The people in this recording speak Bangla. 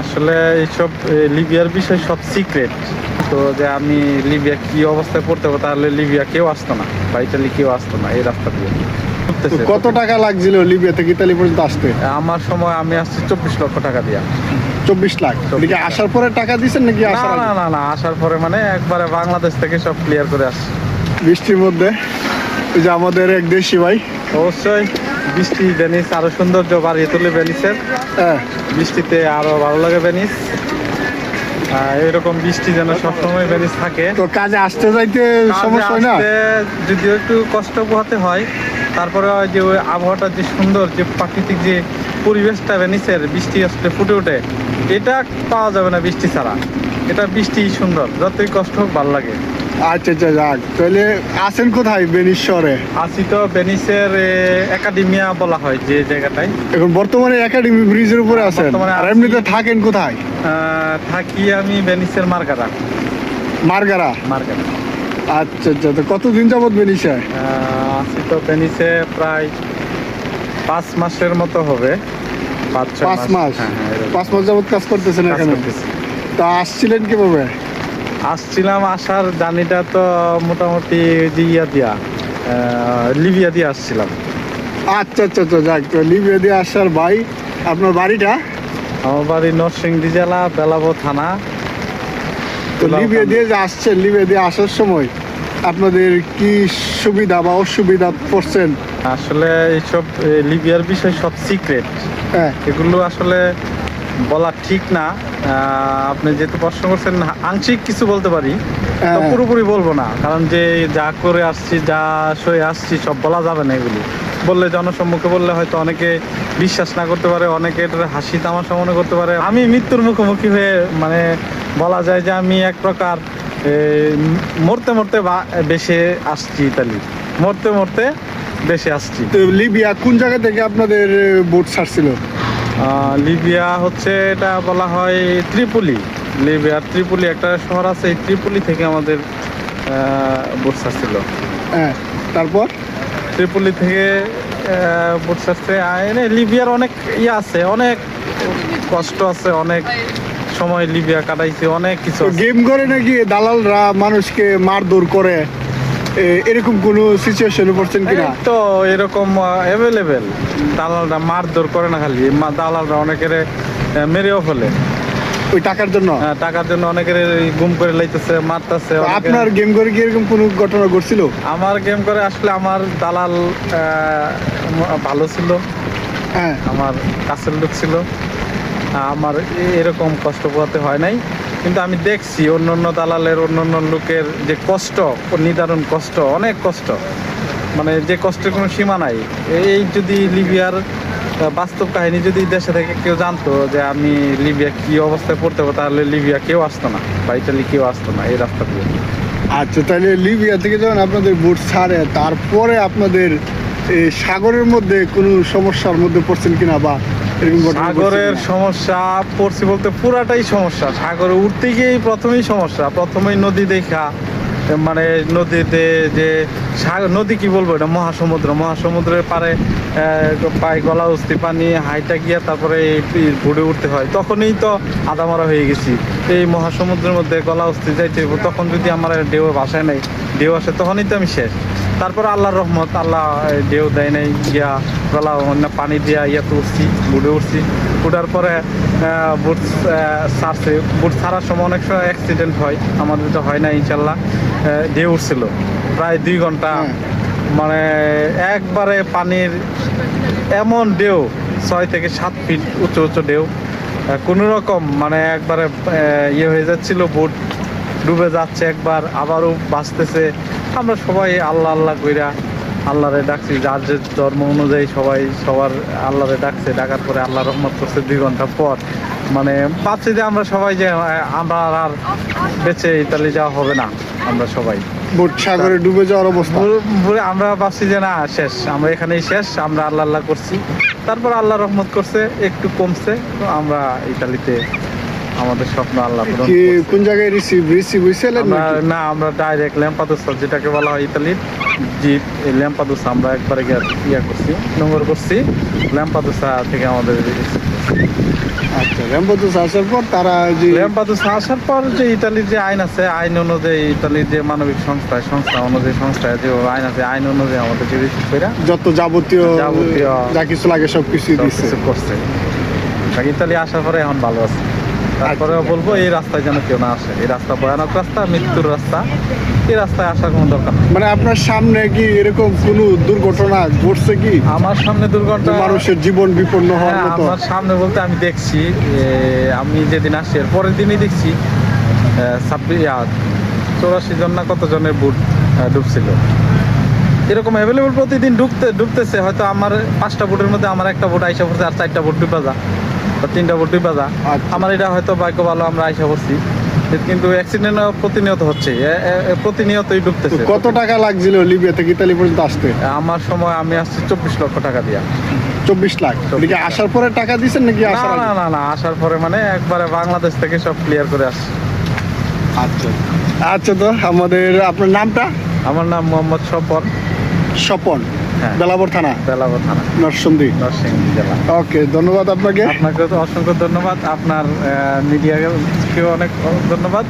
আসলে এইসব লিবিয়ার বিষয় সব সিক্রেট তো যে আমি লিবিয়া কি অবস্থায় পড়তে হবে তাহলে লিবিয়া কেউ আসতো না বা ইটালি কেউ আসতো না এই রাস্তা দিয়ে। কত টাকা লাগছিল লিবিয়া থেকে ইতালি পর্যন্ত আসতে? আমার সময় আমি আসছি চব্বিশ লক্ষ টাকা দিয়া। চব্বিশ লাখ? আসার পরে টাকা দিচ্ছেন নাকি না আসার না না না আসার পরে মানে একবারে বাংলাদেশ থেকে সব ক্লিয়ার করে আসছি। বৃষ্টির মধ্যে। ওই যে আমাদের এক দেশি ভাই অবশ্যই বৃষ্টি ভেনিস আরও সৌন্দর্য বাড়িয়ে তোলে ভেনিসের। হ্যাঁ। বৃষ্টিতে আরও ভালো লাগে ভেনিস। এরকম বৃষ্টি যেন সবসময় ভেনিস থাকে। তো কাজে আসতে যাইতে সমস্যা না? যদিও একটু কষ্ট পোহাতে হয় তারপরে যে ওই আবহাওয়াটা যে সুন্দর যে প্রাকৃতিক যে পরিবেশটা ভেনিসের বৃষ্টি আসলে ফুটে ওঠে এটা পাওয়া যাবে না বৃষ্টি ছাড়া। এটা বৃষ্টি সুন্দর যতই কষ্ট হোক ভালো লাগে। আচ্ছা আচ্ছা যাক। তাহলে আছেন কোথায় বেনিস শহরে আসি তো ভেনিসের একাডেমিয়া বলা হয় যে জায়গাটায়। এখন বর্তমানে একাডেমি ব্রিজের উপরে আছেন? আর এমনিতে থাকেন কোথায়? থাকি আমি ভেনিসের মার্গারা। মার্গারা? মার্গারা। আচ্ছা আচ্ছা তো কতদিন যাবত বেনিসে? আছি তো ভেনিসে প্রায় পাঁচ মাসের মতো হবে। পাঁচ মাস। হ্যাঁ, হ্যাঁ, পাঁচ মাস যাবত কাজ করতেছেন এখানে? তা আসছিলেন কীভাবে? আসছিলাম আসার জার্নিটা তো মোটামুটি যে ইয়া দিয়া লিবিয়া দিয়ে আসছিলাম। আচ্ছা আচ্ছা আচ্ছা যাক তো লিবিয়া দিয়ে আসার ভাই আপনার বাড়িটা? আমার বাড়ি নরসিংদী জেলা বেলাবো থানা। তো লিবিয়া দিয়ে যে আসছেন লিবিয়া দিয়ে আসার সময় আপনাদের কি সুবিধা বা অসুবিধা পড়ছেন? আসলে এইসব লিবিয়ার বিষয় সব সিক্রেট হ্যাঁ। এগুলো আসলে বলা ঠিক না আপনি যেহেতু প্রশ্ন করছেন আংশিক কিছু বলতে পারি হ্যাঁ। পুরোপুরি বলব না কারণ যে যা করে আসছি যা সয়ে আসছি সব বলা যাবে না এগুলি। বললে জনসম্মুখে বললে হয়তো অনেকে বিশ্বাস না করতে পারে অনেকে এটার হাসি তামাশা মনে করতে পারে। আমি মৃত্যুর মুখোমুখি হয়ে মানে বলা যায় যে আমি এক প্রকার মরতে মরতে বা- বেশে আসছি ইতালি। মরতে মরতে বেশে আসছি। তো লিবিয়া কোন জায়গা থেকে আপনাদের বোট ছাড়ছিল? লিবিয়া হচ্ছে এটা বলা হয় ত্রিপুলি। লিবিয়ার ত্রিপুলি একটা শহর আছে এই ত্রিপুলি থেকে আমাদের বুটস ছিল হ্যাঁ তারপর? ত্রিপুলি থেকে বুটস আসছে এনে লিবিয়ার অনেক ইয়ে আছে অনেক কষ্ট আছে অনেক সময় লিবিয়া কাটাইছে অনেক কিছু গেম করে নাকি দালালরা মানুষকে মারধর করে? এরকম কোনো সিচুয়েশনে পড়ছেন কিনা? তো এরকম অ্যাভেলেবেল দালালরা মারধর করে না খালি। দালালরা অনেকের মেরেও ফেলে। ওই টাকার জন্য? হ্যাঁ, টাকার জন্য অনেকের গুম করে লাইতেছে মারতেছে আপনার গেম করে কি এরকম কোনো ঘটনা ঘটছিল? আমার গেম করে আসলে আমার দালাল ভালো ছিল। হ্যাঁ। আমার কাছের লোক ছিল। আমার এরকম কষ্ট পোহাতে হয় নাই। কিন্তু আমি দেখছি অন্য অন্য দালালের অন্য অন্য লোকের যে কষ্ট, নিদারুণ কষ্ট, অনেক কষ্ট। মানে যে কষ্টের কোনো সীমা নাই। এই যদি লিবিয়ার বাস্তব কাহিনী যদি দেশে থেকে কেউ জানতো যে আমি লিবিয়া কি অবস্থায় পড়তে হবে তাহলে লিবিয়া কেউ আসতো না বা ইটালি কেউ আসতো না এই রাস্তা দিয়ে। আচ্ছা তাহলে লিবিয়া থেকে যখন আপনাদের বোট ছাড়ে, তারপরে আপনাদের সাগরের মধ্যে কোনো সমস্যার মধ্যে পড়ছেন কিনা বা সাগরের সমস্যা পড়ছি বলতে পুরাটাই সমস্যা। সাগরে উঠতে গিয়েই প্রথমেই সমস্যা। প্রথমেই নদী দেখা মানে নদীতে যে সাগর নদী কি বলব এটা? মহাসমুদ্র। মহাসমুদ্রের পারে পায়ে গলা উস্তি পানি হাইটা গিয়ে তারপরে ঘুরে উঠতে হয়। তখনই তো আদামারা হয়ে গেছি। এই মহাসমুদ্রের মধ্যে গলা উস্তি যাইতে তখন যদি আমার ঢেউ ভাষায় নাই ঢেউ আসে তখনই তো আমি শেষ। তারপর আল্লাহর রহমত আল্লাহ ঢেউ দেয় নাই গিয়া গলা অন্য পানি দিয়া ইয়াতে উঠছি বুড়ে উঠছি। উঠার পরে বুট ছাড়ছে বুট ছাড়ার সময় অনেক সময় অ্যাক্সিডেন্ট হয় আমাদের তো হয় না ইনশাল্লাহ। ঢেউ উঠছিল। প্রায় দুই ঘণ্টা। মানে একবারে পানির এমন ঢেউ ছয় থেকে সাত ফিট উঁচু উঁচু ঢেউ। কোনো রকম মানে একবারে ইয়ে হয়ে যাচ্ছিল বুট। ডুবে যাচ্ছে একবার আবারও বাঁচতেছে। আমরা সবাই আল্লাহ আল্লাহ কইরা আল্লাহরে ডাকছি। যার যে ধর্ম অনুযায়ী সবাই সবার আল্লাহরে ডাকছে ডাকার পরে আল্লাহ রহমত করছে দুই ঘণ্টা পর। মানে ভাবছি যে আমরা সবাই যে আমরা আর বেঁচে ইতালি যাওয়া হবে না আমরা সবাই। সাগরে ডুবে যাওয়ার অবস্থা। আমরা ভাবছি যে না শেষ। আমরা এখানেই শেষ আমরা আল্লাহ আল্লাহ করছি। তারপর আল্লাহ রহমত করছে একটু কমছে তো আমরা ইতালিতে আমাদের স্বপ্ন আল্লাহ পূরণ কি কোন জায়গায় রিসিভ রিসিভ আমরা না আমরা ডাইরেক্ট ল্যাম্পাদোসা যেটাকে বলা হয় ইতালির জিপ এই ল্যাম্পাদোসা আমরা একবারে গিয়ে ইয়া করছি নোংর করছি। ল্যাম্পাদোসা থেকে আমাদের আচ্ছা আসার পর তারা যে ল্যাম্পাদুস আসার পর যে ইতালির যে আইন আছে আইন অনুযায়ী ইতালির যে মানবিক সংস্থা সংস্থা অনুযায়ী সংস্থা যে আইন আছে আইন অনুযায়ী আমাদের যে রিসিভ করে যত যাবতীয় যাবতীয় যা কিছু লাগে সব সব দিচ্ছে কিছু করছে ইতালি আসার পরে এখন ভালো আছে। তারপরে। বলব এই রাস্তায় যেন কেউ না আসে। এই রাস্তা ভয়ানক রাস্তা মৃত্যুর রাস্তা। এই রাস্তায় আসার কোনো দরকার নেই। মানে আপনার সামনে কি এরকম কোনো দুর্ঘটনা ঘটছে কি? আমার সামনে দুর্ঘটনা মানুষের জীবন বিপন্ন হওয়ার হ্যাঁ, মতো? আমার সামনে বলতে আমি দেখছি আমি যেদিন আসি এর পরের দিনই দেখছি ছাব্বিশ চৌরাশি জন না কত জনের বুট ডুবছিল। এরকম অ্যাভেলেবল প্রতিদিন ঢুকতে ডুবতেছে হয়তো আমার পাঁচটা বুটের মধ্যে আমার একটা বুট আইসা পড়ছে আর চারটা বুট ডুবা যা বা তিনটা বুট ডুবা যা আচ্ছা। আমার এটা হয়তো ভাগ্য ভালো আমরা আইসা পড়ছি। কিন্তু অ্যাক্সিডেন্ট প্রতিনিয়ত হচ্ছে। প্রতিনিয়তই ডুবতেছে কত টাকা লাগছিল লিবিয়া থেকে ইতালি পর্যন্ত আসতে? আমার সময় আমি আসছি চব্বিশ লক্ষ টাকা দিয়া। চব্বিশ লাখ? এদিকে আসার পরে টাকা দিচ্ছেন নাকি না না না না আসার পরে মানে একবারে বাংলাদেশ থেকে সব ক্লিয়ার করে আসছি। আচ্ছা। আচ্ছা তো আমাদের আপনার নামটা? আমার নাম মোহাম্মদ স্বপন। স্বপন। বেলাবর থানা? বেলাবর থানা। নরসিংদী। নরসিংদী জেলা। ওকে ধন্যবাদ আপনাকে। আপনাকে তো অসংখ্য ধন্যবাদ। আপনার মিডিয়াকেও অনেক ধন্যবাদ।